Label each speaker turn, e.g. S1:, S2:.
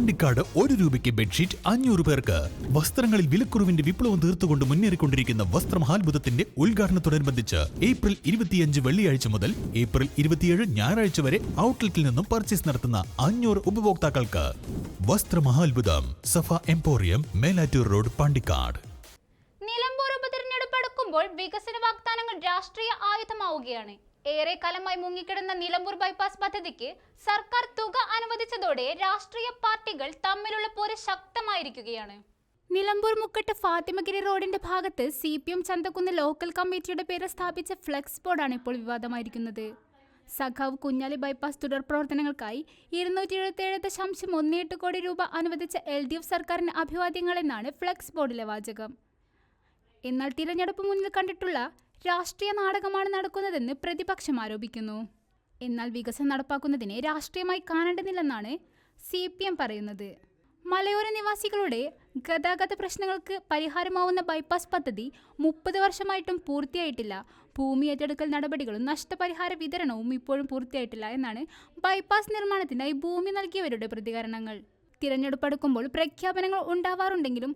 S1: പാണ്ടിക്കാട് ഒരു രൂപയ്ക്ക് ബെഡ്ഷീറ്റ് അഞ്ഞൂറ് പേർക്ക്. വസ്ത്രങ്ങളിൽ വിലക്കുറവിന്റെ വിപ്ലവം തീർത്തുകൊണ്ട് മുന്നേറിക്കൊണ്ടിരിക്കുന്ന വസ്ത്രമഹാത്ഭുതത്തിന്റെ ഉദ്ഘാടനത്തോടനുബന്ധിച്ച് ഏപ്രിൽ ഇരുപത്തിയഞ്ച് വെള്ളിയാഴ്ച മുതൽ ഏപ്രിൽ ഇരുപത്തിയേഴ് ഞായറാഴ്ച വരെ ഔട്ട്ലെറ്റിൽ നിന്നും പർച്ചേസ് നടത്തുന്ന അഞ്ഞൂറ് ഉപഭോക്താക്കൾക്ക്. വസ്ത്രമഹാത്ഭുതം സഫ എംപോറിയം മേലാറ്റൂർ റോഡ് പാണ്ടിക്കാട്.
S2: നിലമ്പൂർ ഉപതെരഞ്ഞെടുപ്പ് അടുക്കുമ്പോൾ വികസന വാഗ്ദാനങ്ങൾ രാഷ്ട്രീയ ആയുധമാവുകയാണ്. ഏറെ കാലമായി മുങ്ങിക്കിടന്ന നിലമ്പൂർ ബൈപ്പാസ് പദ്ധതിക്ക് സർക്കാർ തുക അനുവദിച്ചതോടെ രാഷ്ട്രീയ പാർട്ടികൾ തമ്മിലുള്ള പോര് ശക്തമായിരിക്കുകയാണ്. നിലമ്പൂർ മുക്കട്ട് ഫാത്തിമഗിരി റോഡിന്റെ ഭാഗത്ത് C P M Chanthakkunnu local കമ്മിറ്റിയുടെ പേര് സ്ഥാപിച്ച ഫ്ലെക്സ് ബോർഡാണ് ഇപ്പോൾ വിവാദമായിരിക്കുന്നത്. സഖാവ് കുഞ്ഞാലി ബൈപ്പാസ് തുടർ പ്രവർത്തനങ്ങൾക്കായി ഇരുന്നൂറ്റി എഴുപത്തിയേഴ് ദശാംശം ഒന്ന് എട്ട് കോടി രൂപ അനുവദിച്ച എൽ ഡി എഫ് സർക്കാരിന് അഭിവാദ്യങ്ങളെന്നാണ് ഫ്ലെക്സ് ബോർഡിലെ വാചകം. എന്നാൽ തിരഞ്ഞെടുപ്പ് മുന്നിൽ കണ്ടിട്ടുള്ള രാഷ്ട്രീയ നാടകമാണ് നടക്കുന്നതെന്ന് പ്രതിപക്ഷം ആരോപിക്കുന്നു. എന്നാൽ വികസനം നടപ്പാക്കുന്നതിനെ രാഷ്ട്രീയമായി കാണേണ്ടതില്ലെന്നാണ് സി പി എം പറയുന്നത്. മലയോര നിവാസികളുടെ ഗതാഗത പ്രശ്നങ്ങൾക്ക് പരിഹാരമാവുന്ന ബൈപ്പാസ് പദ്ധതി മുപ്പത് വർഷമായിട്ടും പൂർത്തിയായിട്ടില്ല. ഭൂമി ഏറ്റെടുക്കൽ നടപടികളും നഷ്ടപരിഹാര വിതരണവും ഇപ്പോഴും പൂർത്തിയായിട്ടില്ല എന്നാണ് ബൈപ്പാസ് നിർമ്മാണത്തിനായി ഭൂമി നൽകിയവരുടെ പ്രതികരണങ്ങൾ. തിരഞ്ഞെടുപ്പ് അടുക്കുമ്പോൾ പ്രഖ്യാപനങ്ങൾ ഉണ്ടാവാറുണ്ടെങ്കിലും